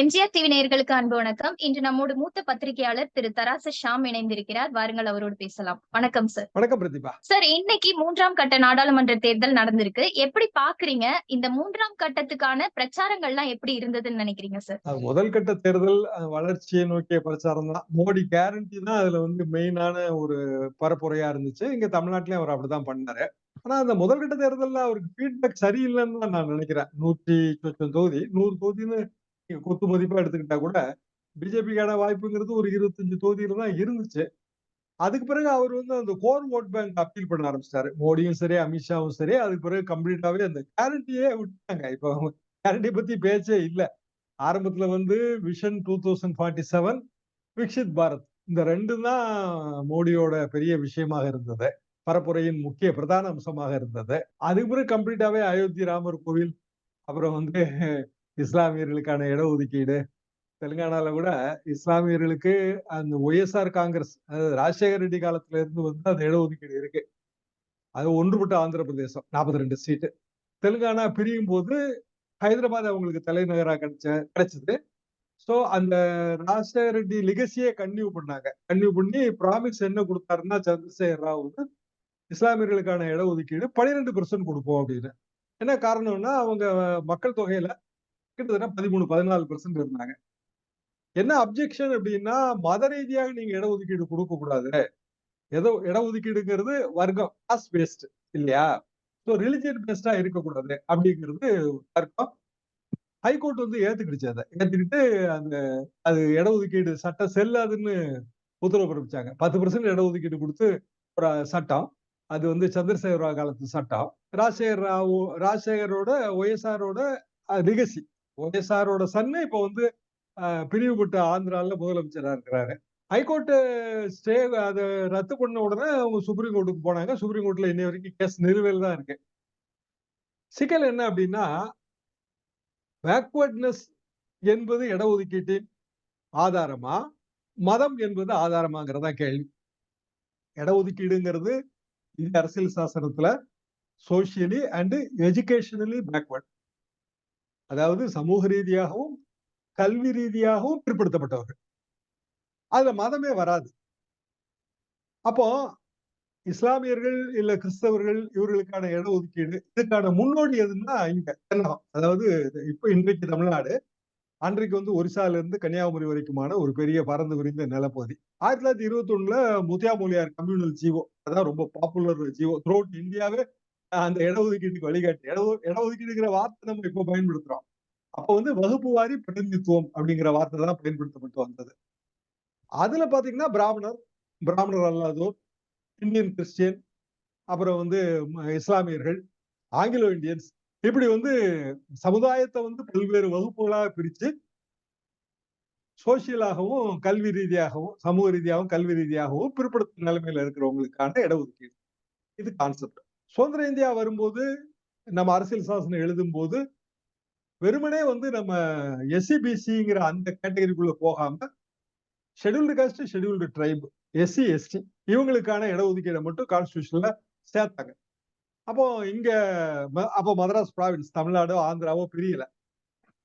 MGR TV நேயர்களுக்கு அன்பு வணக்கம். இன்று நம்மோடு மூத்த பத்திரிகையாளர் திரு தராச ஷாம் இணைந்திருக்கிறார். வாருங்கள் அவரோடு பேசலாம். வணக்கம் சார் வணக்கம் பிரதிபா. சார் இன்னைக்கு மூன்றாம் கட்ட நாடாளுமன்ற தேர்தல் நடந்திருக்கு. எப்படி பாக்குறீங்க? இந்த மூன்றாம் கட்டத்துக்கான பிரச்சாரங்கள்லாம் எப்படி இருந்ததுன்னு நினைக்கிறீங்க சார் முதல் கட்ட தேர்தல் வளர்ச்சியை நோக்கிய பிரச்சாரம் தான். மோடி கேரண்டி தான் அதுல வந்து மெயினான ஒரு பரப்புரையா இருந்துச்சு. இங்க தமிழ்நாட்டிலயும் அவர் அப்படிதான் பண்ணாரு. ஆனா அந்த முதல் கட்ட தேர்தல்ல அவருக்கு ஃபீட்பேக் சரியில்லைன்னு தான் நான் நினைக்கிறேன். நூற்றி தொகுதி நூறு தொகுதின்னு நீங்க கொத்து மதிப்பா எடுத்துக்கிட்டா கூட பிஜேபிக்கான வாய்ப்புங்கிறது ஒரு இருபத்தஞ்சு தொகுதியில தான் இருந்துச்சு. அதுக்கு பிறகு அவர் வந்து அந்த கோர் ஓட் பேங்க் அப்பீல் பண்ண ஆரம்பிச்சிட்டாரு. மோடியும் சரி அமித்ஷாவும் சரி அதுக்கு பிறகு கம்ப்ளீட்டாவே அந்த கேரண்டியே விட்டாங்க இப்போ கேரண்டி பத்தி பேச்சே இல்ல. ஆரம்பத்துல வந்து vision two thousand forty seven Viksit Bharat இந்த ரெண்டு தான் மோடியோட பெரிய விஷயமாக இருந்தது. பரப்புரையின் முக்கிய பிரதான அம்சமாக இருந்தது. அதுக்கு பிறகு கம்ப்ளீட்டாவே அயோத்தி ராமர் கோவில் அப்புறம் வந்து இஸ்லாமியர்களுக்கான இடஒதுக்கீடு. தெலுங்கானால கூட இஸ்லாமியர்களுக்கு அந்த ஒய்எஸ்ஆர் காங்கிரஸ் அதாவது ராஜசேகர ரெட்டி காலத்துல இருந்து வந்து அந்த இடஒதுக்கீடு இருக்கு. அது ஒன்றுபட்ட ஆந்திர பிரதேசம் நாற்பத்தி ரெண்டு சீட்டு. தெலுங்கானா பிரியும் போது ஹைதராபாத் அவங்களுக்கு தலைநகரா கிடைச்ச கிடைச்சது. ஸோ அந்த ராஜசேகர ரெட்டி லிகசியை கன்டினியூ பண்ணாங்க. கன்டினியூ பண்ணி ப்ராமிஸ் என்ன கொடுத்தாருன்னா சந்திரசேகர் ராவ் வந்து இஸ்லாமியர்களுக்கான இடஒதுக்கீடு பனிரெண்டு பெர்சன்ட் கொடுப்போம் அப்படின்னு. என்ன காரணம்னா அவங்க மக்கள் தொகையில கிட்டத்தட்ட பதிமூணு பதினாலு பெர்சன்ட் இருந்தாங்க. என்ன அப்ஜெக்ஷன் அப்படின்னா மத ரீதியாக நீங்க இடஒதுக்கீடு கொடுக்க கூடாது ஏதோ இடஒதுக்கீடுங்கிறது வர்க்கம் காஸ்ட் பேஸ்ட் இல்லையா? ஸோ ரிலிஜியன் பேஸ்டா இருக்கக்கூடாது அப்படிங்கிறது வர்க்கம். ஹைகோர்ட் வந்து ஏத்துக்கிடுச்சு அதை. ஏத்துக்கிட்டு அந்த அது இடஒதுக்கீடு சட்டம் செல்லாதுன்னு உத்தரவு பிறப்பிச்சாங்க. பத்து பர்சன்ட் இடஒதுக்கீடு கொடுத்து ஒரு சட்டம். அது வந்து சந்திரசேகர ராவ் காலத்து சட்டம். ராஜசேகர் ராவ் ராஜசேகரோட ஒய்எஸ்ஆரோட லிகசி ஒய்எஸ்ஆரோட சன்னு இப்போ வந்து அஹ், பிரிவுபட்ட ஆந்திரால முதலமைச்சராக இருக்கிறாரு. ஹைகோர்ட்டு ஸ்டே அதை ரத்து பண்ண உடனே அவங்க சுப்ரீம் கோர்ட்டுக்கு போனாங்க. சுப்ரீம் கோர்ட்ல இன்னை வரைக்கும் கேஸ் நிலுவையில் தான் இருக்கு. சிக்கல் என்ன அப்படின்னா பேக்வர்ட்னஸ் என்பது இடஒதுக்கீட்டின் ஆதாரமா? மதம் என்பது ஆதாரமாங்கிறதா கேள்வி. இடஒதுக்கீடுங்கிறது இது அரசியல் சாசனத்துல சோசியலி அண்ட் எஜுகேஷனலி பேக்வர்ட் அதாவது சமூக ரீதியாகவும் கல்வி ரீதியாகவும் பிற்படுத்தப்பட்டவர்கள். அதுல மதமே வராது. அப்போ இஸ்லாமியர்கள் இல்ல கிறிஸ்தவர்கள் இவர்களுக்கான இடஒதுக்கீடு இதுக்கான முன்னோடி எதுன்னா இங்க தென்னகம் அதாவது இப்ப இன்றைக்கு தமிழ்நாடு அன்றைக்கு வந்து ஒரிசால இருந்து கன்னியாகுமரி வரைக்குமான ஒரு பெரிய பறந்து விரிந்த நிலப்பகுதி. ஆயிரத்தி தொள்ளாயிரத்தி இருபத்தி ஒண்ணுல முத்தியாமொழியார் கம்யூனல் ஜீவோ அதான் ரொம்ப பாப்புலர் ஜீவோ த்ரோட் இந்தியாவே அந்த இடஒதுக்கீட்டுக்கு வழிகாட்டு. இட இடஒதுக்கீடுங்கிற வார்த்தை நம்ம இப்போ பயன்படுத்துறோம். அப்ப வந்து வகுப்பு வாரி பிரதிநிதித்துவம் அப்படிங்கிற வார்த்தை தான் பயன்படுத்தப்பட்டு வந்தது. அதுல பாத்தீங்கன்னா பிராமணர் பிராமணர் அல்லாதோர் இந்தியன் கிறிஸ்டியன் அப்புறம் வந்து இஸ்லாமியர்கள் ஆங்கிலோ இந்தியன்ஸ் இப்படி வந்து சமுதாயத்தை வந்து பல்வேறு வகுப்புகளாக பிரிச்சு சோசியலாகவும் கல்வி ரீதியாகவும் சமூக ரீதியாகவும் கல்வி ரீதியாகவும் பிற்படுத்தும் நிலைமையில இருக்கிறவங்களுக்கான இடஒதுக்கீடு. இது கான்செப்ட் சுதந்திர இந்தியா வரும்போது நம்ம அரசியல் சாசனம் எழுதும் போது வெறுமனே வந்து நம்ம எஸ்சிபிசிங்கிற அந்த கேட்டகரிக்குள்ள போகாம scheduled caste scheduled tribe SC ST இவங்களுக்கான இடஒதுக்கீடை மட்டும் கான்ஸ்டியூஷன்ல சேர்த்தாங்க. அப்போ இங்க ம- அப்போ மதராஸ் ப்ராவின்ஸ் தமிழ்நாடோ ஆந்திராவோ பிரியல.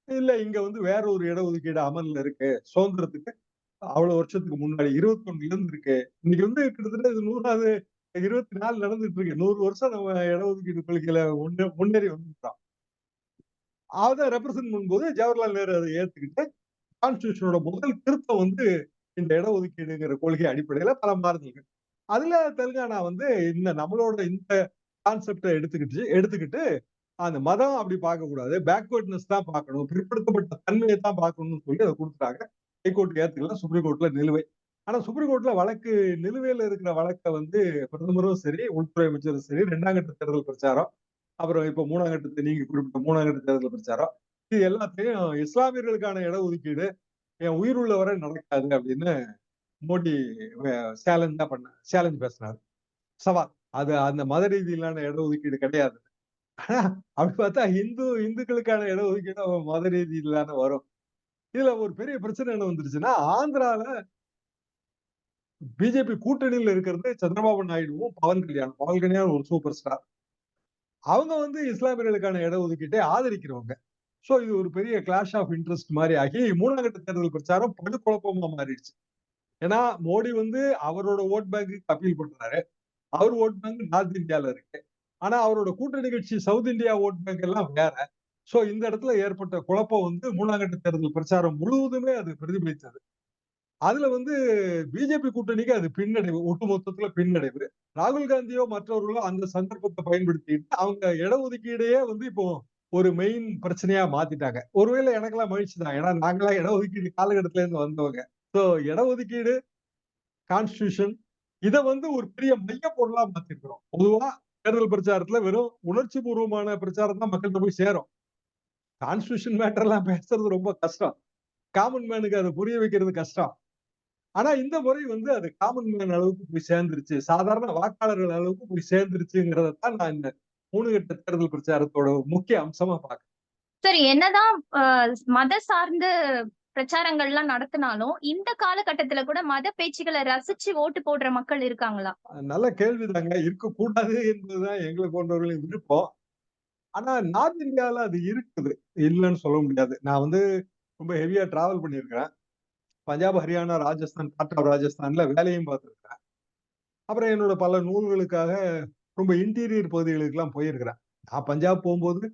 இல்ல இங்க வந்து வேற ஒரு இடஒதுக்கீடு அமல்ல இருக்கு. சுதந்திரத்துக்கு அவ்வளவு வருஷத்துக்கு முன்னாடி இருபத்தி ஒண்ணுல இருந்து இருக்கு. இன்னைக்கு வந்து கிட்டத்தட்ட இது நூறாவது இருபத்தி நாலு நடந்துட்டு இருக்கு நூறு வருஷம் நம்ம இடஒதுக்கீடு கொள்கையில முன்னே முன்னேறி வந்துட்டோம். அதை ரெப்ரசென்ட் பண்ணும்போது ஜவஹர்லால் நேரு அதை ஏத்துக்கிட்டு கான்ஸ்டியூஷனோட முதல் திருத்தம் வந்து இந்த இடஒதுக்கீடுங்கிற கொள்கை அடிப்படையில பல மாறுதல்கள் அதுல தெலுங்கானா வந்து இந்த நம்மளோட இந்த கான்செப்டை எடுத்துக்கிட்டு எடுத்துக்கிட்டு அந்த மதம் அப்படி பார்க்க கூடாது பேக்வர்ட்னஸ் தான் பார்க்கணும். பிற்படுத்தப்பட்ட தன்மையை தான் பார்க்கணும்னு சொல்லி அதை கொடுத்துட்டாங்க. ஹைகோர்ட் ஏத்துக்கலாம் சுப்ரீம் கோர்ட்ல நிலுவை. ஆனா சுப்ரீம் கோர்ட்ல வழக்கு நிலுவையில இருக்கிற வழக்கை வந்து பிரதமரும் சரி உள்துறை அமைச்சரும் சரி ரெண்டாம் கட்ட தேர்தல் பிரச்சாரம் அப்புறம் இப்ப மூணாம் கட்டத்தை நீங்க குறிப்பிட்ட மூணாம் கட்ட தேர்தல் பிரச்சாரம் இது எல்லாத்தையும் இஸ்லாமியர்களுக்கான இடஒதுக்கீடு என் உயிர் உள்ள வரை நடக்காது அப்படின்னு மோடி சேலஞ்ச் தான் பண்ண சேலஞ்ச் பேசினாரு. சவால். அது அந்த மத ரீதியிலான இடஒதுக்கீடு கிடையாது. ஆனா அப்படி பார்த்தா இந்து இந்துக்களுக்கான இடஒதுக்கீடு அவன் மத ரீதியிலான வரும். இதுல ஒரு பெரிய பிரச்சனை என்ன வந்துருச்சுன்னா ஆந்திரால பிஜேபி கூட்டணியில் இருக்கிறது சந்திரபாபு நாயுடுவும் பவன் கல்யாண் பவன் கல்யாண் ஒரு சூப்பர் ஸ்டார் அவங்க வந்து இஸ்லாமியர்களுக்கான இடஒதுக்கீட்டை ஆதரிக்கிறவங்க. ஸோ இது ஒரு பெரிய கிளாஷ் ஆஃப் இன்ட்ரெஸ்ட் மாதிரி ஆகி மூணாம் கட்ட தேர்தல் பிரச்சாரம் படுகுழப்பமா மாறிடுச்சு. ஏன்னா மோடி வந்து அவரோட ஓட் பேங்க் அப்பீல் பண்றாரு. அவர் ஓட் பேங்க் நார்த் இந்தியால இருக்கு. ஆனா அவரோட கூட்டணி கட்சி சவுத் இந்தியா ஓட் பேங்க் எல்லாம் வேற. சோ இந்த இடத்துல ஏற்பட்ட குழப்பம் வந்து மூணாம் கட்ட தேர்தல் பிரச்சாரம் முழுவதுமே அது பிரதிபலித்தது. அதுல வந்து பிஜேபி கூட்டணிக்கு அது பின்னடைவு ஒட்டுமொத்தத்துல பின்னடைவு. ராகுல் காந்தியோ மற்றவர்களோ அந்த சந்தர்ப்பத்தை பயன்படுத்திட்டு அவங்க இடஒதுக்கீடையே வந்து இப்போ ஒரு மெயின் பிரச்சனையா மாத்திட்டாங்க. ஒருவேளை எனக்கெல்லாம் மகிழ்ச்சி தான். ஏன்னா நாங்களாம் இடஒதுக்கீடு காலகட்டத்துல இருந்து வந்தவங்க. ஸோ இடஒதுக்கீடு கான்ஸ்டியூஷன் இத வந்து ஒரு பெரிய மைய பொருளா மாத்திருக்கிறோம். பொதுவா தேர்தல் பிரச்சாரத்துல வெறும் உணர்ச்சி பூர்வமான பிரச்சாரம் தான் மக்கள்கிட்ட போய் சேரும். கான்ஸ்டியூஷன் மேட்டர் எல்லாம் பேசுறது ரொம்ப கஷ்டம். காமன் மேனுக்கு அதை புரிய வைக்கிறது கஷ்டம். ஆனா இந்த முறை வந்து அது காமன் மேன் அளவுக்கு போய் சேர்ந்துருச்சு. சாதாரண வாக்காளர்கள் அளவுக்கு போய் சேர்ந்துருச்சுங்கிறத தான் நான் இந்த மூணு கட்ட தேர்தல் பிரச்சாரத்தோட முக்கிய அம்சமா பாக்குறேன் சரி என்னதான் மத சார்ந்த பிரச்சாரங்கள்லாம் நடத்தினாலும் இந்த காலகட்டத்துல கூட மத பேச்சுகளை ரசிச்சு ஓட்டு போடுற மக்கள் இருக்காங்களா? நல்ல கேள்விதாங்க. இருக்கக்கூடாது என்பதுதான் எங்களை போன்றவர்களின் விருப்பம். ஆனா நார்த் இந்தியால அது இருக்குது. இல்லைன்னு சொல்ல முடியாது. நான் வந்து ரொம்ப ஹெவியா டிராவல் பண்ணியிருக்கிறேன். பஞ்சாப் ஹரியானா ராஜஸ்தான் பார்ட் ஆஃப் ராஜஸ்தான்ல வேலையும் பார்த்துருக்கிறேன். அப்புறம் என்னோட பல நூல்களுக்காக ரொம்ப இன்டீரியர் பகுதிகளுக்கெல்லாம் போயிருக்கிறேன். நான் பஞ்சாப் போகும்போது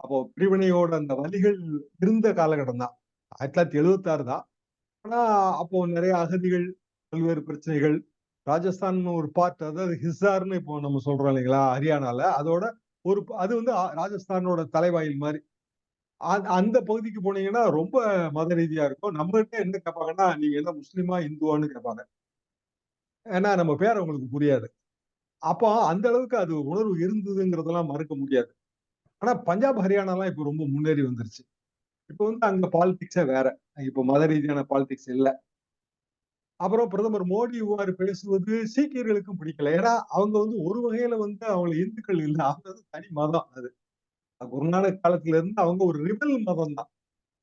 அப்போ பிரிவினையோட அந்த வழிகள் இருந்த காலகட்டம் தான். ஆயிரத்தி தொள்ளாயிரத்தி எழுபத்தாறு தான். ஆனா அப்போ நிறைய அகதிகள் பல்வேறு பிரச்சனைகள் ராஜஸ்தான் ஒரு பார்ட் அதாவது ஹிசார்னு இப்போ நம்ம சொல்றோம் இல்லைங்களா ஹரியானால அதோட ஒரு அது வந்து ராஜஸ்தானோட தலைவாயில் மாதிரி. அந்த- அந்த பகுதிக்கு போனீங்கன்னா ரொம்ப மத ரீதியா இருக்கும். நம்ம கிட்ட என்ன கேட்பாங்கன்னா நீங்க என்ன முஸ்லீமா இந்துவான்னு கேட்பாங்க. ஏன்னா நம்ம பேர் அவங்களுக்கு புரியாது. அப்போ அந்த அளவுக்கு அது உணர்வு இருந்ததுங்கிறதெல்லாம் மறுக்க முடியாது. ஆனா பஞ்சாப் ஹரியானாலாம் இப்போ ரொம்ப முன்னேறி வந்துருச்சு. இப்போ வந்து அங்க பாலிடிக்ஸே வேற. இப்போ மத ரீதியான பாலிடிக்ஸ் இல்லை. அப்புறம் பிரதமர் மோடி இவ்வாறு பேசுவது சீக்கியர்களுக்கும் பிடிக்கல. ஏன்னா அவங்க வந்து ஒரு வகையில வந்து அவங்க இந்துக்கள் இல்லை. அவங்க வந்து தனி மதம் அது. குருநானக் காலத்துல இருந்து அவங்க ஒரு ரிபல் மதம் தான்.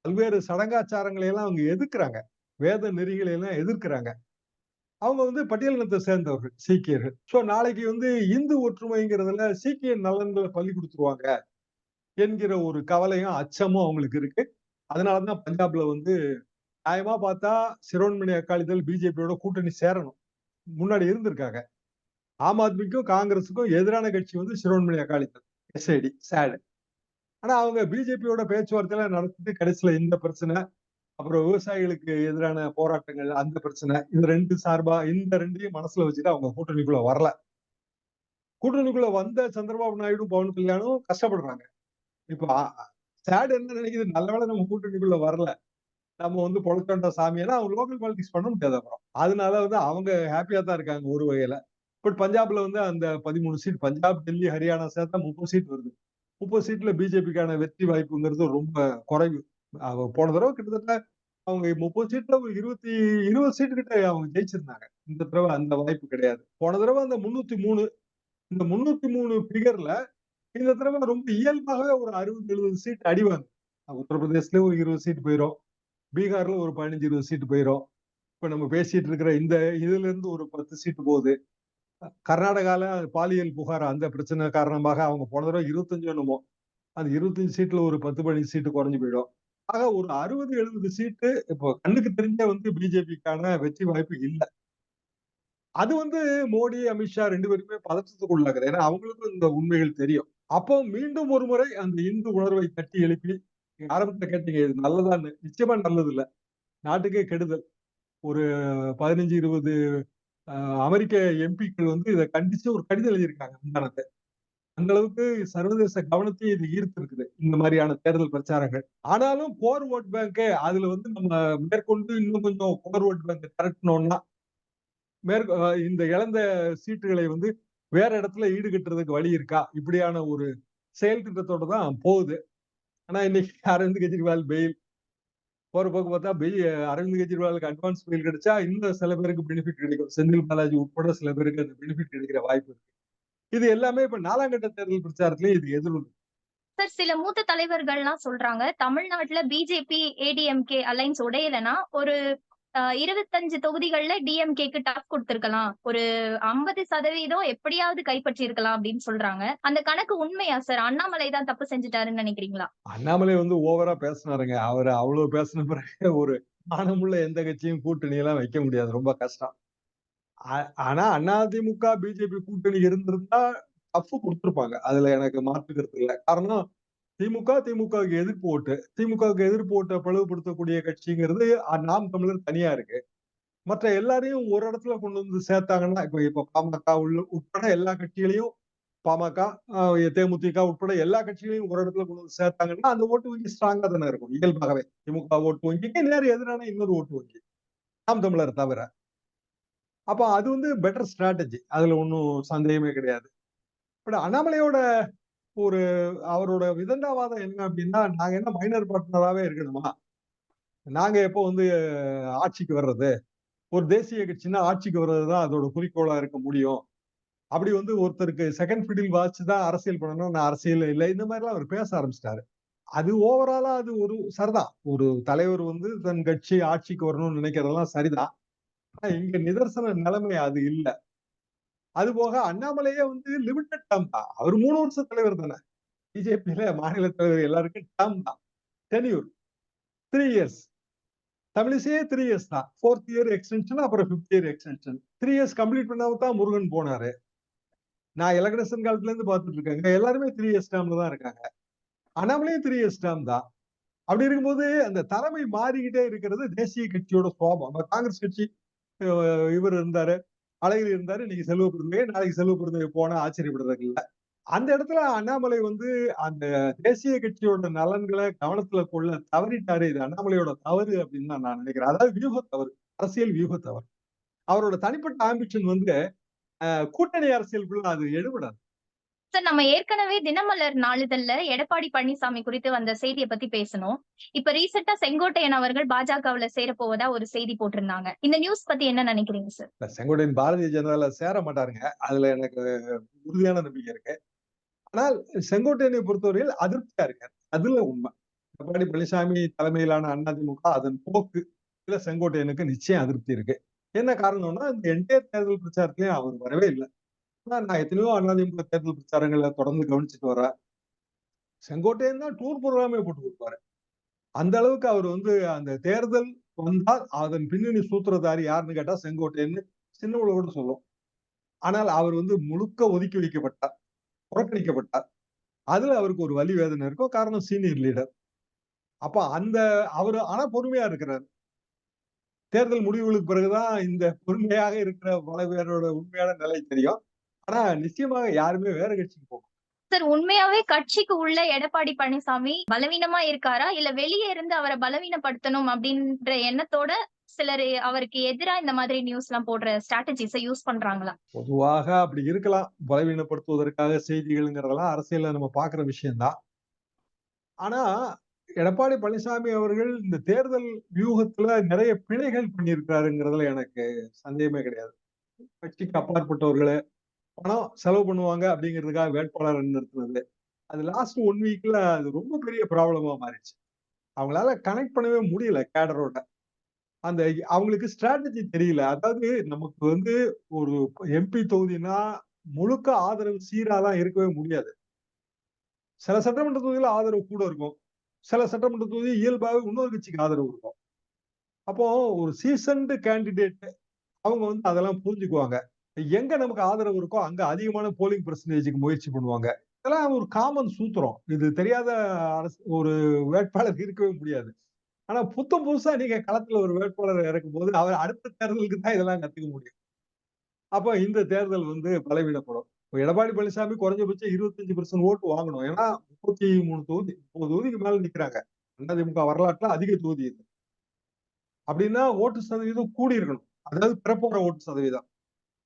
பல்வேறு சடங்காச்சாரங்களை எல்லாம் அவங்க எதிர்க்கிறாங்க. வேத நெறிகளை எல்லாம் எதிர்க்கிறாங்க. அவங்க வந்து பட்டியலினத்தை சேர்ந்தவர்கள் சீக்கியர்கள். சோ நாளைக்கு வந்து இந்து ஒற்றுமைங்கிறதுல சீக்கிய நலன்களை பள்ளி கொடுத்துருவாங்க என்கிற ஒரு கவலையும் அச்சமும் அவங்களுக்கு இருக்கு. அதனாலதான் பஞ்சாப்ல வந்து நியாயமா பார்த்தா சிரோன்மணி அக்காலிதள் பிஜேபியோட கூட்டணி சேரணும். முன்னாடி இருந்திருக்காங்க. ஆம் ஆத்மிக்கும் காங்கிரஸுக்கும் எதிரான கட்சி வந்து சிரோன்மணி அகாலிதள் எஸ்ஐடி சேடு ஆனா அவங்க பிஜேபியோட பேச்சுவார்த்தையில நடத்திட்டு கடைசியில இந்த பிரச்சனை அப்புறம் விவசாயிகளுக்கு எதிரான போராட்டங்கள் அந்த பிரச்சனை இந்த ரெண்டு சார்பா இந்த ரெண்டையும் மனசுல வச்சுட்டு அவங்க கூட்டணிக்குள்ள வரல. கூட்டணிக்குள்ள வந்த சந்திரபாபு நாயுடு பவன் கல்யாணும் கஷ்டப்படுறாங்க. இப்ப சேட் என்ன நினைக்குது? நல்ல வேலை நம்ம கூட்டணிக்குள்ள வரல. நம்ம வந்து பொழக்கண்ட சாமியெல்லாம் அவங்க லோக்கல் பாலிடிக்ஸ் பண்ண முடியாது அப்புறம். அதனால வந்து அவங்க ஹாப்பியா தான் இருக்காங்க ஒரு வகையில. பட் பஞ்சாப்ல வந்து அந்த பதிமூணு சீட் பஞ்சாப் டெல்லி ஹரியானா சேர்த்தா முப்பது சீட் வருது. முப்பது சீட்ல பிஜேபிக்கான வெற்றி வாய்ப்புங்கிறது ரொம்ப குறைவு. போன தடவை கிட்டத்தட்ட அவங்க முப்பது சீட்ல ஒரு இருபத்தி இருபது சீட்டு கிட்ட அவங்க ஜெயிச்சிருந்தாங்க. இந்த தடவை அந்த வாய்ப்பு கிடையாது. போன தடவை அந்த முன்னூத்தி மூணு இந்த முன்னூத்தி மூணு பிகர்ல இந்த தடவை ரொம்ப இயல்பாகவே ஒரு அறுபது எழுபது சீட் அடிவாங்க உத்தரப்பிரதேசத்துல ஒரு இருபது சீட் போயிடும் பீகார்ல ஒரு பதினஞ்சு இருபது சீட் போயிடும் இப்ப நம்ம பேசிட்டு இருக்கிற இந்த இதுல இருந்து ஒரு பத்து சீட்டு போகுது. கர்நாடகால பாலியல் புகார் அந்த பிரச்சனை காரணமாக அவங்க போன தடவை இருபத்தஞ்சு என்னமோ. அந்த இருபத்தஞ்சு சீட்ல ஒரு பத்து பதினஞ்சு சீட்டு குறைஞ்சு போயிடும். ஆக ஒரு அறுபது எழுபது சீட்டு இப்போ கண்ணுக்கு தெரிஞ்ச வந்து பிஜேபிக்கான வெற்றி வாய்ப்பு இல்லை. அது வந்து மோடி அமித்ஷா ரெண்டு பேருமே பதற்றத்துக்கு உள்ளாக்குது ஏன்னா அவங்களுக்கும் இந்த உண்மைகள் தெரியும். அப்போ மீண்டும் ஒரு முறை அந்த இந்து உணர்வை தட்டி எழுப்பி ஆரம்பத்துல கேட்டீங்க இது நல்லதான்னு. நிச்சயமா நல்லது இல்ல நாட்டுக்கே கெடுதல். ஒரு பதினஞ்சு இருபது அமெரிக்க எம்பிக்கள் வந்து இதை கண்டிச்சு ஒரு கடிதம் எழுதியிருக்காங்க முந்தானத்தை அந்த அளவுக்கு சர்வதேச கவனத்தையும் இது ஈர்த்து இருக்குது இந்த மாதிரியான தேர்தல் பிரச்சாரங்கள். ஆனாலும் கோர் ஓட் பேங்க் அதுல வந்து நம்ம மேற்கொண்டு இன்னும் கொஞ்சம் கோர் ஓட் பேங்க் திரட்டணும்னா மேற்கொ இந்த இழந்த சீட்டுகளை வந்து வேற இடத்துல ஈடுகட்டுறதுக்கு வழி இருக்கா? இப்படியான ஒரு செயல் திட்டத்தோட தான் போகுது. ஆனா இன்னைக்கு அரவிந்த் கெஜ்ரிவால் பெயில் போற போக்கு பார்த்தா பெய் அரவிந்த் கெஜ்ரிவாலுக்கு அட்வான்ஸ் பெயில் கிடைச்சா இன்னும் சில பேருக்கு பெனிஃபிட் கிடைக்கும். செந்தில் பாலாஜி உட்பட சில பேருக்கு அந்த பெனிஃபிட் கிடைக்கிற வாய்ப்பு இருக்கு. இது எல்லாமே இப்ப நாலாம் கட்ட தேர்தல் பிரச்சாரத்திலேயே இது எதிரொலி சார் சில மூத்த தலைவர்கள்லாம் சொல்றாங்க தமிழ்நாட்டுல பிஜேபி ஏடிஎம்கே அலைன்ஸ் உடையலன்னா ஒரு இருபத்தஞ்சு தொகுதிகள்ல டிஎம்கேக்கு டஃப் கொடுத்திருக்கலாம். ஒரு ஐம்பது சதவீதம் எப்படியாவது கைப்பற்றி இருக்கலாம் அப்படின்னு சொல்றாங்க. அந்த கணக்கு உண்மையா சார்? அண்ணாமலை தான் தப்பு செஞ்சுட்டாருன்னு நினைக்கிறீங்களா? அண்ணாமலை வந்து ஓவரா பேசினாருங்க. அவர் அவ்வளவு பேசின பிறகு ஒரு மானமுள்ள எந்த கட்சியும் கூட்டணி எல்லாம் வைக்க முடியாது. ரொம்ப கஷ்டம். ஆனா அதிமுக பிஜேபி கூட்டணி இருந்திருந்தா டஃப் கொடுத்திருப்பாங்க. அதுல எனக்கு மாற்றுக்கிறது இல்லை. காரணம் திமுக திமுகவுக்கு எதிர்ப்பு ஓட்டு திமுகவுக்கு எதிர்ப்பு ஓட்டை பிளவுபடுத்தக்கூடிய கட்சிங்கிறது நாம் தமிழர் தனியா இருக்கு. மற்ற எல்லாரையும் ஒரு இடத்துல கொண்டு வந்து சேர்த்தாங்கன்னா இப்ப இப்ப பாமக உள்ள உட்பட எல்லா கட்சிகளையும் பாமக தேமுதிக உட்பட எல்லா கட்சிகளையும் ஒரு இடத்துல கொண்டு வந்து சேர்த்தாங்கன்னா அந்த ஓட்டு வங்கி ஸ்ட்ராங்கா தானே இருக்கும் இயல்பாகவே. திமுக ஓட்டு வங்கிக்கு நேர் எதிரான இன்னொரு ஓட்டு வங்கி நாம் தமிழர் தவிர. அப்ப அது வந்து பெட்டர் ஸ்ட்ராட்டஜி அதுல ஒன்றும் சந்தேகமே கிடையாது. பட் அண்ணாமலையோட ஒரு அவரோட விதண்டாவாதம் என்ன அப்படின்னா நாங்க என்ன மைனர் பார்ட்னராகவே இருக்கணுமா? நாங்க எப்போ வந்து ஆட்சிக்கு வர்றது? ஒரு தேசிய கட்சின்னா ஆட்சிக்கு வர்றது தான் அதோட குறிக்கோளா இருக்க முடியும். அப்படி வந்து ஒருத்தருக்கு செகண்ட் ஃபிடில் வாட்ச் தான் அரசியல் பண்ணணும். நான் அரசியல் இல்லை இந்த மாதிரிலாம் அவர் பேச ஆரம்பிச்சிட்டாரு. அது ஓவராலா அது ஒரு சரிதான். ஒரு தலைவர் வந்து தன் கட்சி ஆட்சிக்கு வரணும்னு நினைக்கிறதெல்லாம் சரிதான். ஆனா இங்க நிதர்சன நிலைமை அது இல்ல. அது போக அண்ணாமலையே வந்து லிமிட்டட் டேம் தான் அவர் மூணு வருஷம் தலைவர் தானே. பிஜேபியில மாநில தலைவர் எல்லாருக்கும் டேம் தான் டென்யூர் த்ரீ இயர்ஸ் தமிழிசையே த்ரீ இயர்ஸ் தான். ஃபோர்த் இயர் எக்ஸ்டென்ஷன் அப்புறம் fifth year extension three years complete பண்ணாம தான் முருகன் போனாரு. நான் இலகணேசன் காலத்துல இருந்து பார்த்துட்டு இருக்கேங்க எல்லாருமே த்ரீ இயர்ஸ் டேம்ல தான் இருக்காங்க. அண்ணாமலையும் த்ரீ இயர்ஸ் டேம் தான். அப்படி இருக்கும்போது அந்த தலைமை மாறிக்கிட்டே இருக்கிறது தேசிய கட்சியோட சுவாபம் காங்கிரஸ் கட்சி இவர் இருந்தாரு. அழகிரி இருந்தாரு இன்னைக்கு செல்வ பெருந்தகை நாளைக்கு செல்வ பெருந்தகை போனா ஆச்சரியப்படுறதுக்கு இல்ல. அந்த இடத்துல அண்ணாமலை வந்து அந்த தேசிய கட்சியோட நலன்களை கவனத்துல கொள்ள தவறிட்டாரு இது அண்ணாமலையோட தவறு அப்படின்னு தான் நான் நினைக்கிறேன். அதாவது வியூக தவறு அரசியல் வியூக தவறு. அவரோட தனிப்பட்ட ஆம்பிஷன் வந்து கூட்டணி அரசியலுக்குள்ள அது எடுபடாது. சார் நம்ம ஏற்கனவே தினமலர் நாளிதழ்ல எடப்பாடி பழனிசாமி குறித்து வந்த செய்தியை பத்தி பேசணும். இப்ப ரீசெண்டா செங்கோட்டையன் அவர்கள் பாஜகவுல சேர போவதா ஒரு செய்தி போட்டிருந்தாங்க. இந்த நியூஸ் பத்தி என்ன நினைக்கிறீங்க சார் செங்கோட்டையன் பாரதிய ஜனதால சேர மாட்டாருங்க. அதுல எனக்கு உறுதியான நம்பிக்கை இருக்கு. ஆனால் செங்கோட்டையனை பொறுத்தவரையில் அதிருப்தியா இருக்காரு. அதுல உண்மை. எடப்பாடி பழனிசாமி தலைமையிலான அதிமுக அதன் போக்கு இதுல செங்கோட்டையனுக்கு நிச்சயம் அதிருப்தி இருக்கு. என்ன காரணம்னா இந்த என்டையர் தேர்தல் பிரச்சாரத்திலயும் அவர் வரவே இல்லை. ஆனா நான் எத்தனையோ அதிமுக தேர்தல் பிரச்சாரங்களை தொடர்ந்து கவனிச்சுட்டு வரேன் செங்கோட்டையன் தான் டூர் ப்ரோக்ராமே போட்டு கொடுப்பாரு. அந்த அளவுக்கு அவர் வந்து அந்த தேர்தல் வந்தால் அதன் பின்னணி சூத்திரதாரி யாருன்னு கேட்டா செங்கோட்டையன்னு சின்ன கூட சொல்லும். ஆனால் அவர் வந்து முழுக்க ஒதுக்கி வைக்கப்பட்டார் புறக்கணிக்கப்பட்டார். அதுல அவருக்கு ஒரு வலி வேதனை இருக்கும். காரணம் சீனியர் லீடர் அப்ப அந்த அவர் ஆனா பொறுமையா இருக்கிறார். தேர்தல் முடிவுகளுக்கு பிறகுதான் இந்த பொறுமையாக இருக்கிற பல பேரோட உண்மையான நிலை தெரியும். ஆனா நிச்சயமாக யாருமே வேற கட்சிக்கு போக சார் உண்மையாவே கட்சிக்கு உள்ள எடப்பாடி பழனிசாமி பலவீனமா இருக்காரா? இல்ல வெளியே இருந்து அவரை பலவீனப்படுத்தணும் அப்படின்ற எண்ணத்தோட சிலர் அவருக்கு எதிரா இந்த மாதிரி நியூஸ் எல்லாம் போடுற ஸ்ட்ராட்டஜிஸ யூஸ் பண்றாங்களா? பொதுவாக அப்படி இருக்கலாம். பலவீனப்படுத்துவதற்காக செய்திகள்ங்கிறதெல்லாம் அரசியல்ல நம்ம பாக்குற விஷயம்தான். ஆனா எடப்பாடி பழனிசாமி அவர்கள் இந்த தேர்தல் வியூகத்துல நிறைய பிழைகள் பண்ணியிருக்காருங்கிறதுல எனக்கு சந்தேகமே கிடையாது. கட்சிக்கு அப்பாற்பட்டவர்களை பணம் செலவு பண்ணுவாங்க அப்படிங்கிறதுக்காக வேட்பாளர் நிறுத்துறது அது லாஸ்ட் ஒன் வீக்ல அது ரொம்ப பெரிய ப்ராப்ளமா மாறிடுச்சு. அவங்களால கனெக்ட் பண்ணவே முடியல கேடரோட அந்த அவங்களுக்கு ஸ்ட்ராட்டஜி தெரியல. அதாவது நமக்கு வந்து ஒரு எம்பி தொகுதினா முழுக்க ஆதரவு சீரா தான் இருக்கவே முடியாது. சில சட்டமன்ற தொகுதியில ஆதரவு கூட இருக்கும். சில சட்டமன்ற தொகுதி இயல்பாகவே இன்னொரு கட்சிக்கு ஆதரவு இருக்கும். அப்போ ஒரு சீசன்டு கேண்டிடேட் அவங்க வந்து அதெல்லாம் புரிஞ்சுக்குவாங்க. எங்க நமக்கு ஆதரவு இருக்கோ அங்க அதிகமான போலிங் பர்சன்டேஜுக்கு முயற்சி பண்ணுவாங்க. இதெல்லாம் ஒரு காமன் சூத்திரம். இது தெரியாத அரசு ஒரு வேட்பாளர் இருக்கவே முடியாது. ஆனா புத்தம் புதுசா நீங்க களத்துல ஒரு வேட்பாளர் இறக்கும் போது அவர் அடுத்த தேர்தலுக்கு தான் இதெல்லாம் கத்துக்க முடியும். அப்ப இந்த தேர்தல் வந்து பலவீனப்படும். இப்போ எடப்பாடி பழனிசாமி குறைஞ்சபட்சம் இருபத்தஞ்சு பெர்சன்ட் ஓட்டு வாங்கணும். ஏன்னா முப்பத்தி மூணு தொகுதி முப்பது தொகுதிக்கு மேல நிக்கிறாங்க. அதிமுக வரலாற்றுல அதிக தொகுதி இது. அப்படின்னா ஓட்டு சதவீதம் கூடி இருக்கணும் அதாவது பிறப்போற ஓட்டு சதவீதம்.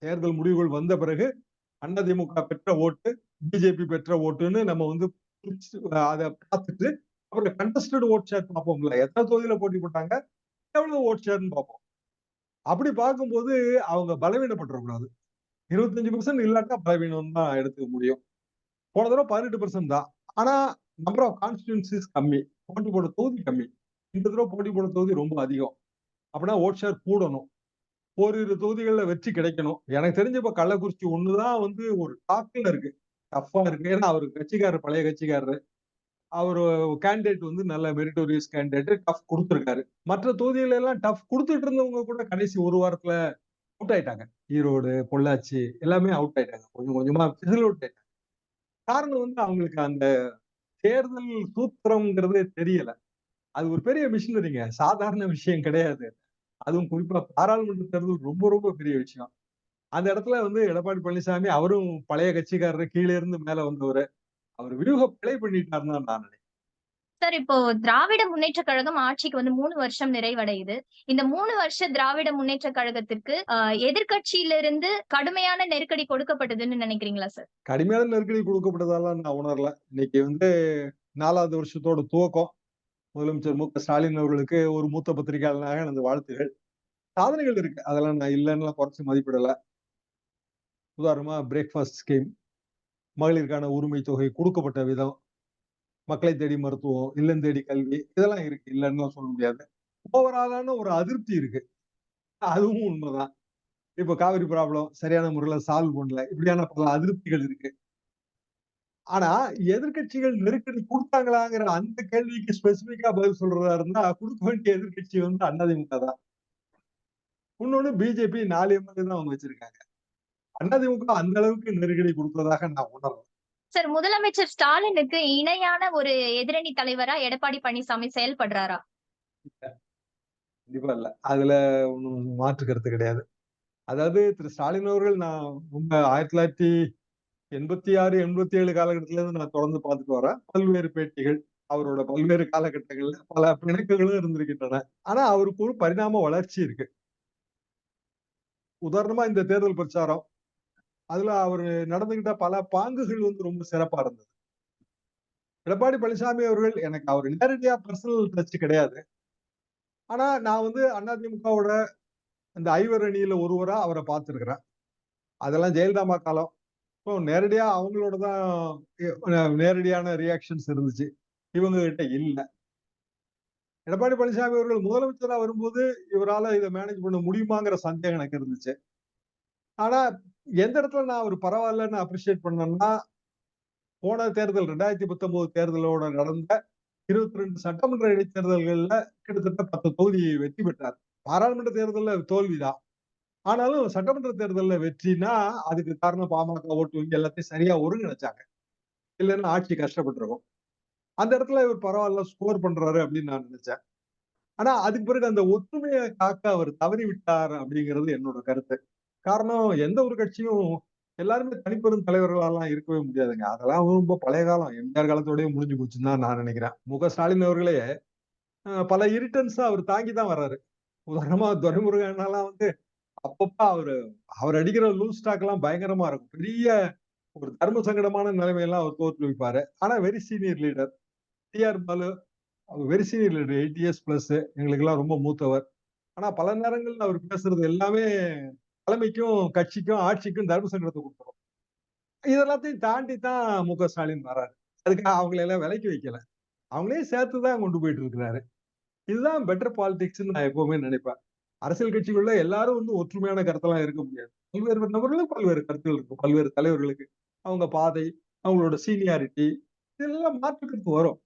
தேர்தல் முடிவுகள் வந்த பிறகு அதிமுக பெற்ற ஓட்டு பிஜேபி பெற்ற ஓட்டுன்னு நம்ம வந்து அதை பார்த்துட்டு அப்புறம் கண்டஸ்டட் ஓட் ஷேர் பார்ப்போம்ல. எத்தனை தொகுதியில போட்டி போட்டாங்க? எவ்வளவு ஓட் ஷேர்னு பார்ப்போம். அப்படி பார்க்கும்போது அவங்க பலவீனப்பட்டுறக்கூடாது. இருபத்தஞ்சு பர்சன்ட் இல்லாட்டா பலவீனம் தான் எடுத்துக்க முடியும். போன தடவை பதினெட்டு பர்சன்ட் தான். ஆனா நம்பர் ஆஃப் கான்ஸ்டியூன்சிஸ் கம்மி. போட்டி போட தொகுதி கம்மி. இந்த தடவை போட்டி போட தொகுதி ரொம்ப அதிகம். அப்படின்னா ஓட் ஷேர் கூடணும். ஓரிரு தொகுதிகளில் வெற்றி கிடைக்கணும். எனக்கு தெரிஞ்ச இப்போ கள்ளக்குறிச்சி ஒண்ணுதான் வந்து ஒரு டாக்ல இருக்கு. டஃப்பாக இருக்கு. ஏன்னா அவர் கட்சிக்காரர் பழைய கட்சிக்காரரு. அவர் கேண்டிடேட் வந்து நல்ல மெரிட்டோரியஸ் கேண்டிடேட் டஃப் கொடுத்துருக்காரு. மற்ற தொகுதிகள் எல்லாம் டஃப் கொடுத்துட்டு இருந்தவங்க கூட கடைசி ஒரு வாரத்துல அவுட் ஆயிட்டாங்க. ஈரோடு பொள்ளாச்சி எல்லாமே அவுட் ஆயிட்டாங்க. கொஞ்சம் கொஞ்சமா பிசில் அவுட் ஆயிட்டாங்க. காரணம் வந்து அவங்களுக்கு அந்த தேர்தல் சூத்திரம்ங்கிறதே தெரியல. அது ஒரு பெரிய மிஷினரிங்க சாதாரண விஷயம் கிடையாது. அதுவும் குறிப்பா பாராளுமன்ற தேர்தல் ரொம்ப ரொம்ப பெரிய விஷயம். அந்த இடத்துல வந்து எடப்பாடி பழனிசாமி அவரும் பழைய கட்சிக்காரர் கீழே இருந்து மேல வந்தவர். அவர் வியூக பிழை பண்ணிட்டாருன்னு தான் நான் நினைக்கிறேன். சார் இப்போ திராவிட முன்னேற்ற கழகம் ஆட்சிக்கு வந்து மூணு வருஷம் நிறைவடையுது. இந்த மூணு வருஷ திராவிட முன்னேற்ற கழகத்திற்கு ஆஹ், எதிர்க்கட்சியிலிருந்து கடுமையான நெருக்கடி கொடுக்கப்பட்டதுன்னு நினைக்கிறீங்களா சார்? கடுமையான நெருக்கடி கொடுக்கப்பட்டதால நான் உணரல. இன்னைக்கு வந்து நாலாவது வருஷத்தோட துவக்கம். முதலமைச்சர் மு க ஸ்டாலின் அவர்களுக்கு ஒரு மூத்த பத்திரிகையாளனாக எனது வாழ்த்துகள். சாதனைகள் இருக்கு. அதெல்லாம் நான் இல்லைன்னு குறைச்சி மதிப்பிடல. உதாரணமா பிரேக்ஃபாஸ்ட் ஸ்கீம் மகளிருக்கான உரிமை தொகை கொடுக்கப்பட்ட விதம். மக்களை தேடி மருத்துவம் இல்லம் தேடி கல்வி இதெல்லாம் இருக்கு. இல்லைன்னு சொல்ல முடியாது. ஓவராலான ஒரு அதிருப்தி இருக்கு. அதுவும் உண்மைதான். இப்போ காவிரி ப்ராப்ளம் சரியான முறையில் சால்வ் பண்ணல. இப்படியான பல அதிருப்திகள் இருக்கு. ஆனா எதிர்க்கட்சிகள் நெருக்கடி கொடுத்தாங்களாங்கிற அந்த கேள்விக்கு ஸ்பெசிபிக்கா பதில் சொல்றதா இருந்தா கொடுக்க வேண்டிய எதிர்க்கட்சி வந்து அதிமுக தான். இன்னொன்னு பிஜேபி நாலு எம்எல்ஏ தான் அவங்க வச்சிருக்காங்க. அதிமுக அந்த அளவுக்கு நெருக்கடி கொடுத்ததாக நான் உணர்றேன். சார் முதலமைச்சர் ஸ்டாலினுக்கு இணையான ஒரு எதிரணி தலைவரா எடப்பாடி பழனிசாமி செயல்படுறாரா? கண்டிப்பா இல்ல. அதுல ஒன்றும் மாற்று கருத்து கிடையாது. அதாவது திரு ஸ்டாலின் அவர்கள் நான் ரொம்ப ஆயிரத்தி தொள்ளாயிரத்தி எண்பத்தி ஆறு எண்பத்தி ஏழு காலகட்டத்துல இருந்து நான் தொடர்ந்து பார்த்துட்டு வரேன். பல்வேறு பேட்டிகள் அவரோட பல்வேறு காலகட்டங்கள்ல பல பிணக்குகளும் இருந்திருக்கின்றன. ஆனா அவருக்கு ஒரு பரிணாம வளர்ச்சி இருக்கு. உதாரணமா இந்த தேர்தல் பிரச்சாரம். அதுல அவர் நடந்துகிட்ட பல பாங்குகள் வந்து ரொம்ப சிறப்பா இருந்தது. எடப்பாடி பழனிசாமி அவர்கள் எனக்கு அவர் நேரடியா பர்சனல் டச் கிடையாது. ஆனா நான் வந்து அதிமுகவோட இந்த ஐவர் அணியில ஒருவரா அவரை பார்த்திருக்கிறேன். அதெல்லாம் ஜெயலலிதாமா காலம். இப்போ நேரடியா அவங்களோட தான் நேரடியான ரியாக்ஷன்ஸ் இருந்துச்சு. இவங்க கிட்ட இல்ல. எடப்பாடி பழனிசாமி அவர்கள் முதலமைச்சரா வரும்போது இவரால இதை மேனேஜ் பண்ண முடியுமாங்கிற சந்தேகம் எனக்கு இருந்துச்சு. ஆனா எந்த இடத்துல நான் அவர் பரவாயில்லன்னு அப்ரிஷியேட் பண்ணேன்னா போன தேர்தல் ரெண்டாயிரத்தி பத்தொன்பது தேர்தலோட நடந்த இருபத்தி ரெண்டு சட்டமன்ற இடைத்தேர்தல்கள்ல கிட்டத்தட்ட பத்து தொகுதி வெற்றி பெற்றார். பாராளுமன்ற தேர்தலில் தோல்விதான். ஆனாலும் சட்டமன்ற தேர்தலில் வெற்றினா அதுக்கு காரணம் பாமக ஓட்டு வங்கி எல்லாத்தையும் சரியா ஒருங்கிணைச்சாங்க. இல்லைன்னா ஆட்சி கஷ்டப்பட்டிருக்கும். அந்த இடத்துல இவர் பரவாயில்ல ஸ்கோர் பண்றாரு அப்படின்னு நான் நினைச்சேன். ஆனா அதுக்கு பிறகு அந்த ஒற்றுமையை காக்க அவர் தவறி விட்டார் அப்படிங்கிறது என்னோட கருத்து. காரணம் எந்த ஒரு கட்சியும் எல்லாருமே தனிப்பெரும் தலைவர்களெல்லாம் இருக்கவே முடியாதுங்க. அதெல்லாம் ரொம்ப பழைய காலம். எம்ஜிஆர் காலத்தோடய முடிஞ்சு போச்சுன்னு தான் நான் நினைக்கிறேன். முக ஸ்டாலின் அவர்களே பல இரிட்டன்ஸ் அவர் தாங்கி தான் வர்றாரு. உதாரணமா துரைமுருகனாலாம் வந்து அப்பப்ப அவரு அவர் அடிக்கிற லூஸ் ஸ்டாக் எல்லாம் பயங்கரமா இருக்கும். பெரிய ஒரு தர்ம சங்கடமான நிலைமையெல்லாம் அவர் தோற்று வைப்பாரு ஆனா very senior leader T R Baalu very senior leader eight years plus எங்களுக்கு எல்லாம் ரொம்ப மூத்தவர். ஆனா பல நேரங்கள்ல அவர் பேசுறது எல்லாமே தலைமைக்கும் கட்சிக்கும் ஆட்சிக்கும் தர்ம சங்கடத்தை கொடுத்துரும். இதெல்லாத்தையும் தாண்டி தான் மு க ஸ்டாலின் வராரு. அதுக்காக அவங்களை எல்லாம் விலைக்கு வைக்கல. அவங்களே சேர்த்து தான் கொண்டு போயிட்டு இருக்கிறாரு. இதுதான் பெட்டர் பாலிடிக்ஸ்ன்னு நான் எப்பவுமே நினைப்பேன். அரசியல் கட்சிக்குள்ள எல்லாரும் வந்து ஒற்றுமையான கருத்தெல்லாம் இருக்க முடியாது. பல்வேறு நபர்களும் பல்வேறு கருத்துகள் இருக்கும். பல்வேறு தலைவர்களுக்கு அவங்க பாதை அவங்களோட சீனியாரிட்டி இதெல்லாம் மாற்று வரும்.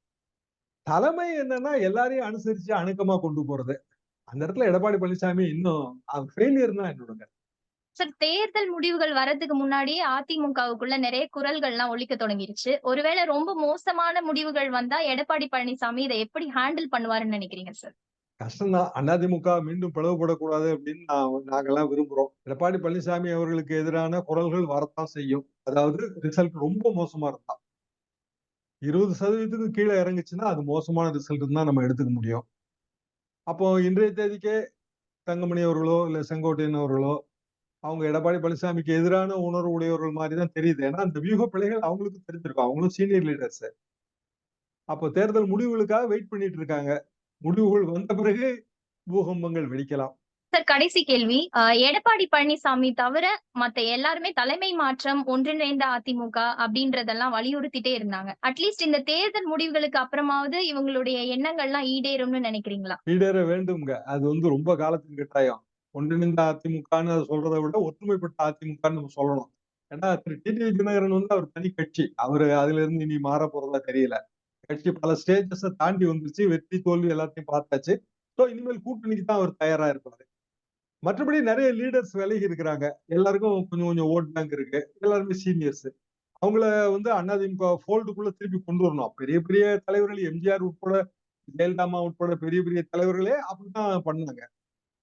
தலைமை என்னன்னா எல்லாரையும் அனுசரிச்சு அணுக்கமா கொண்டு போறது. அந்த இடத்துல எடப்பாடி பழனிசாமி இன்னும் ஃபெயிலியர் தான் என்னோட கருத்து. சார் தேர்தல் முடிவுகள் வரதுக்கு முன்னாடியே அதிமுகவுக்குள்ள நிறைய குரல்கள் எல்லாம் தொடங்கிருச்சு. ஒருவேளை ரொம்ப மோசமான முடிவுகள் வந்தா எடப்பாடி பழனிசாமி இதை எப்படி ஹேண்டில் பண்ணுவாருன்னு நினைக்கிறீங்க சார் கஷ்டம்தான். அதிமுக மீண்டும் பிளவுபடக்கூடாது அப்படின்னு நான் நாங்கெல்லாம் விரும்புறோம். எடப்பாடி பழனிசாமி அவர்களுக்கு எதிரான குரல்கள் வரத்தான் செய்யும். அதாவது ரிசல்ட் ரொம்ப மோசமா இருந்தா. இருபது சதவீதத்துக்கு கீழே இறங்குச்சுன்னா அது மோசமான ரிசல்ட் தான் நம்ம எடுத்துக்க முடியும். அப்போ இன்றைய தேதிக்கே தங்கமணி அவர்களோ இல்ல செங்கோட்டையன் அவர்களோ அவங்க எடப்பாடி பழனிசாமிக்கு எதிரான உணர்வு உடையவர்கள் மாதிரி தான் தெரியுது. ஏன்னா அந்த வியூக பிள்ளைகள் அவங்களுக்கு தெரிஞ்சிருக்கும். அவங்களும் சீனியர் லீடர்ஸ் அப்போ தேர்தல் முடிவுகளுக்காக வெயிட் பண்ணிட்டு இருக்காங்க. முடிவுகள் வந்த பிறகு பூகம்பங்கள் வெடிக்கலாம். சார் கடைசி கேள்வி. எடப்பாடி பழனிசாமி தவிர மத்த எல்லாருமே தலைமை மாற்றம் ஒன்றிணைந்த அதிமுக அப்படின்றதெல்லாம் வலியுறுத்திட்டே இருந்தாங்க. அட்லீஸ்ட் இந்த தேர்தல் முடிவுகளுக்கு அப்புறமாவது இவங்களுடைய எண்ணங்கள்லாம் ஈடேறும்னு நினைக்கிறீங்களா? ஈடேற வேண்டும்ங்க. அது வந்து ரொம்ப காலத்துக்கு கட்டாயம். ஒன்றிணைந்த அதிமுகன்னு அதை சொல்றதை விட ஒற்றுமைப்பட்ட அதிமுகன்னு நம்ம சொல்லணும். ஏன்னா திரு. டிடிவி தினகரன் வந்து அவர் தனி கட்சி. அவரு அதுல இருந்து இனி மாற போறதா தெரியல. கட்சி பல ஸ்டேஜஸ் தாண்டி வந்துருச்சு. வெற்றி தோல்வி எல்லாத்தையும் பார்த்தாச்சு. ஸோ இனிமேல் கூட்டணிக்கு தான் அவர் தயாரா இருப்பாரு. மற்றபடி நிறைய லீடர்ஸ் விலகி இருக்கிறாங்க. எல்லாருக்கும் கொஞ்சம் கொஞ்சம் ஓட் பேங்க் இருக்கு. எல்லாருமே சீனியர்ஸ் அவங்கள வந்து அண்ணாதிமுக ஃபோல்டுக்குள்ள திருப்பி கொண்டு வரணும். பெரிய பெரிய தலைவர்கள் எம்ஜிஆர் உட்பட ஜெயலலிதாமா உட்பட பெரிய பெரிய தலைவர்களே அப்படித்தான் பண்ணாங்க.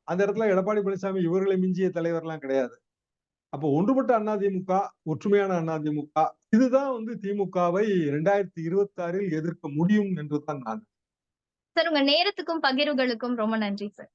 அந்த இடத்துல எடப்பாடி பழனிசாமி இவர்களை மிஞ்சிய தலைவர்லாம் கிடையாது. அப்போ ஒன்றுபட்ட அதிமுக ஒற்றுமையான அதிமுக இதுதான் வந்து திமுகவை இரண்டாயிரத்தி இருபத்தி ஆறில் எதிர்க்க முடியும் என்றுதான் நான். சார் உங்க நேரத்துக்கும் பகிர்வுகளுக்கும் ரொம்ப நன்றி சார்.